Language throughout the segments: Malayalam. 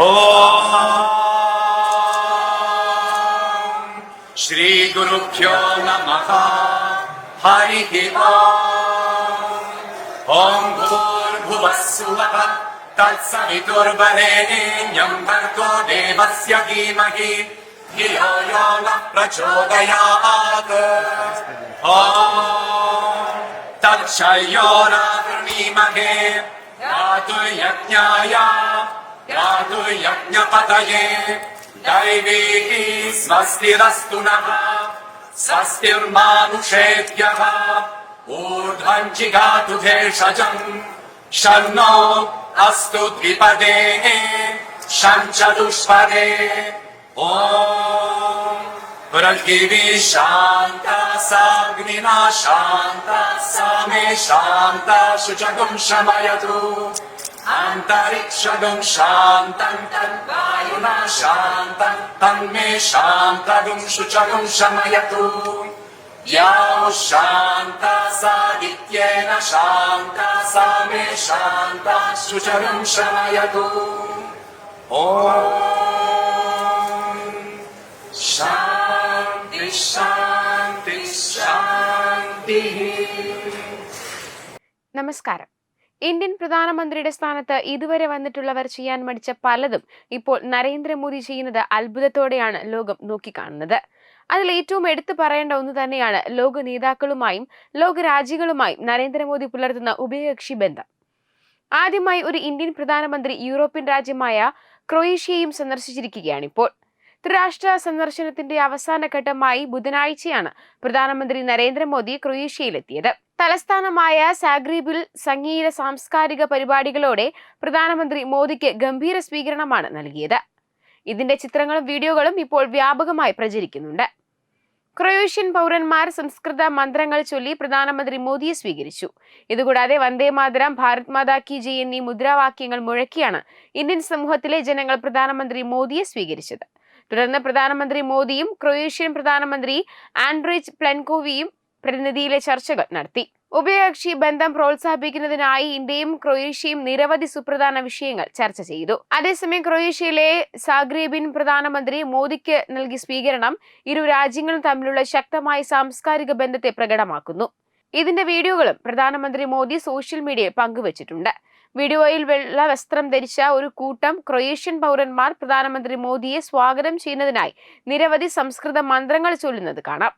ॐ श्रीगुरुभ्यो नमः हरिः ॐ ॐ भूर्भुवः सुवः तत्सवितुर्वरेण्यम् भर्गो देवस्य धीमहि धियो यो नः प्रचोदयात् ॐ तक्षयोरावृणीमहे यातु यज्ञाय यातु यज्ञपतये दैवीः स्वस्तिरस्तु नः। स्वस्तिर्मानुषेभ्यः भेषजम्। शन्नो अस्तु द्विपदे। शम् चतुष्पदे ॐ। पृथिवी शान्ता साग्निना शान्ता सा मे शान्ता शुचगुम् शमयतु अन्तरिक्षगं शान्तं तद्वायुना शान्तं तन्मे शान्तगं शुचगं शमयतु या शान्ता सा नित्येन शान्ता सा मे शान्ता शुचगं शमयतु ॐ शान्ति शान्ति शान्तिः नमस्कारः ഇന്ത്യൻ പ്രധാനമന്ത്രിയുടെ സ്ഥാനത്ത് ഇതുവരെ വന്നിട്ടുള്ളവർ ചെയ്യാൻ മടിച്ച പലതും ഇപ്പോൾ നരേന്ദ്രമോദി ചെയ്യുന്നത് അത്ഭുതത്തോടെയാണ് ലോകം നോക്കിക്കാണുന്നത്. അതിൽ ഏറ്റവും എടുത്തു പറയേണ്ട ഒന്ന് തന്നെയാണ് ലോക നേതാക്കളുമായും ലോക രാജ്യങ്ങളുമായും നരേന്ദ്രമോദി പുലർത്തുന്ന ഉഭയകക്ഷി ബന്ധം. ആദ്യമായി ഒരു ഇന്ത്യൻ പ്രധാനമന്ത്രി യൂറോപ്യൻ രാജ്യമായ ക്രൊയേഷ്യയും സന്ദർശിച്ചിരിക്കുകയാണിപ്പോൾ. ത്രിരാഷ്ട്ര സന്ദർശനത്തിന്റെ അവസാന ഘട്ടമായി ബുധനാഴ്ചയാണ് പ്രധാനമന്ത്രി നരേന്ദ്രമോദി ക്രൊയേഷ്യയിലെത്തിയത്. തലസ്ഥാനമായ സാഗ്രീബിൽ സംഗീത സാംസ്കാരിക പരിപാടികളോടെ പ്രധാനമന്ത്രി മോദിക്ക് ഗംഭീര സ്വീകരണമാണ് നൽകിയത്. ഇതിന്റെ ചിത്രങ്ങളും വീഡിയോകളും ഇപ്പോൾ വ്യാപകമായി പ്രചരിക്കുന്നുണ്ട്. ക്രൊയേഷ്യൻ പൗരന്മാർ സംസ്കൃത മന്ത്രങ്ങൾ ചൊല്ലി പ്രധാനമന്ത്രി മോദിയെ സ്വീകരിച്ചു. ഇതുകൂടാതെ വന്ദേ മാതരം ഭാരത് മാതാ കി ജയ് എന്നീ മുദ്രാവാക്യങ്ങൾ മുഴക്കിയാണ് ഇന്ത്യൻ സമൂഹത്തിലെ ജനങ്ങൾ പ്രധാനമന്ത്രി മോദിയെ സ്വീകരിച്ചത്. തുടർന്ന് പ്രധാനമന്ത്രി മോദിയും ക്രൊയേഷ്യൻ പ്രധാനമന്ത്രി ആൻഡ്രിജ് പ്ലെൻകോവിയും പ്രതിനിധിയിലെ ചർച്ചകൾ നടത്തി. ഉഭയകക്ഷി ബന്ധം പ്രോത്സാഹിപ്പിക്കുന്നതിനായി ഇന്ത്യയും ക്രൊയേഷ്യയും നിരവധി സുപ്രധാന വിഷയങ്ങൾ ചർച്ച ചെയ്തു. അതേസമയം ക്രൊയേഷ്യയിലെ സാഗ്രീബിൻ പ്രധാനമന്ത്രി മോദിക്ക് നൽകിയ സ്വീകരണം ഇരു രാജ്യങ്ങളും തമ്മിലുള്ള ശക്തമായ സാംസ്കാരിക ബന്ധത്തെ പ്രകടമാക്കുന്നു. ഇതിന്റെ വീഡിയോകളും പ്രധാനമന്ത്രി മോദി സോഷ്യൽ മീഡിയയിൽ പങ്കുവച്ചിട്ടുണ്ട്. വീഡിയോയിൽ വെള്ള വസ്ത്രം ധരിച്ച ഒരു കൂട്ടം ക്രൊയേഷ്യൻ പൗരന്മാർ പ്രധാനമന്ത്രി മോദിയെ സ്വാഗതം ചെയ്യുന്നതിനായി നിരവധി സംസ്കൃത മന്ത്രങ്ങൾ ചൊല്ലുന്നത് കാണാം.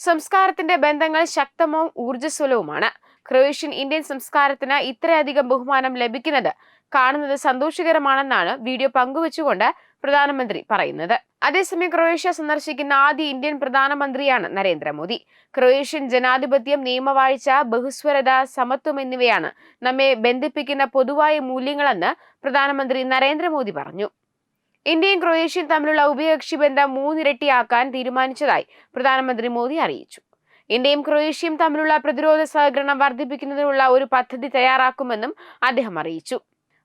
സംസ്കാരത്തിന്റെ ബന്ധങ്ങൾ ശക്തവും ഊർജസ്വലവുമാണ്. ക്രൊയേഷ്യൻ ഇന്ത്യൻ സംസ്കാരത്തിന് ഇത്രയധികം ബഹുമാനം ലഭിക്കുന്നത് കാണുന്നത് സന്തോഷകരമാണെന്നാണ് വീഡിയോ പങ്കുവച്ചുകൊണ്ട് പ്രധാനമന്ത്രി പറയുന്നത്. അതേസമയം ക്രൊയേഷ്യ സന്ദർശിക്കുന്ന ആദ്യ ഇന്ത്യൻ പ്രധാനമന്ത്രിയാണ് നരേന്ദ്രമോദി. ക്രൊയേഷ്യൻ ജനാധിപത്യം നിയമവാഴ്ച ബഹുസ്വരത സമത്വം എന്നിവയാണ് നമ്മെ ബന്ധിപ്പിക്കുന്ന പൊതുവായ മൂല്യങ്ങളെന്ന് പ്രധാനമന്ത്രി നരേന്ദ്രമോദി പറഞ്ഞു. ഇന്ത്യയും ക്രൊയേഷ്യയും തമ്മിലുള്ള ഉഭയകക്ഷി ബന്ധം മൂന്നിരട്ടിയാക്കാൻ തീരുമാനിച്ചതായി പ്രധാനമന്ത്രി മോദി അറിയിച്ചു. ഇന്ത്യയും ക്രൊയേഷ്യയും തമ്മിലുള്ള പ്രതിരോധ സഹകരണം വർദ്ധിപ്പിക്കുന്നതിനുള്ള ഒരു പദ്ധതി തയ്യാറാക്കുമെന്നും അദ്ദേഹം അറിയിച്ചു.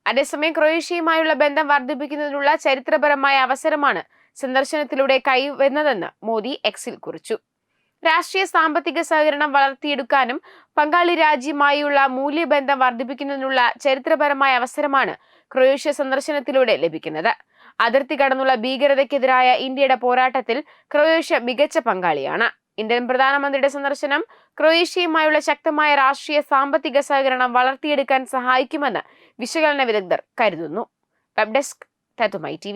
അതേസമയം ക്രൊയേഷ്യയുമായുള്ള ബന്ധം വർദ്ധിപ്പിക്കുന്നതിനുള്ള ചരിത്രപരമായ അവസരമാണ് സന്ദർശനത്തിലൂടെ കൈവന്നതെന്ന് മോദി എക്സിൽ കുറിച്ചു. രാഷ്ട്രീയ സാമ്പത്തിക സഹകരണം വളർത്തിയെടുക്കാനും പങ്കാളി രാജ്യമായുള്ള മൂല്യബന്ധം വർദ്ധിപ്പിക്കുന്നതിനുള്ള ചരിത്രപരമായ അവസരമാണ് ക്രൊയേഷ്യ സന്ദർശനത്തിലൂടെ ലഭിക്കുന്നത്. അതിർത്തി കടന്നുള്ള ഭീകരതയ്ക്കെതിരായ ഇന്ത്യയുടെ പോരാട്ടത്തിൽ ക്രൊയേഷ്യ മികച്ച പങ്കാളിയാണ്. ഇന്ത്യൻ പ്രധാനമന്ത്രിയുടെ സന്ദർശനം ക്രൊയേഷ്യയുമായുള്ള ശക്തമായ രാഷ്ട്രീയ സാമ്പത്തിക സഹകരണം വളർത്തിയെടുക്കാൻ സഹായിക്കുമെന്ന് വിശകലന വിദഗ്ധർ കരുതുന്നു. വെബ് ഡെസ്ക് തത്തുമൈ ടി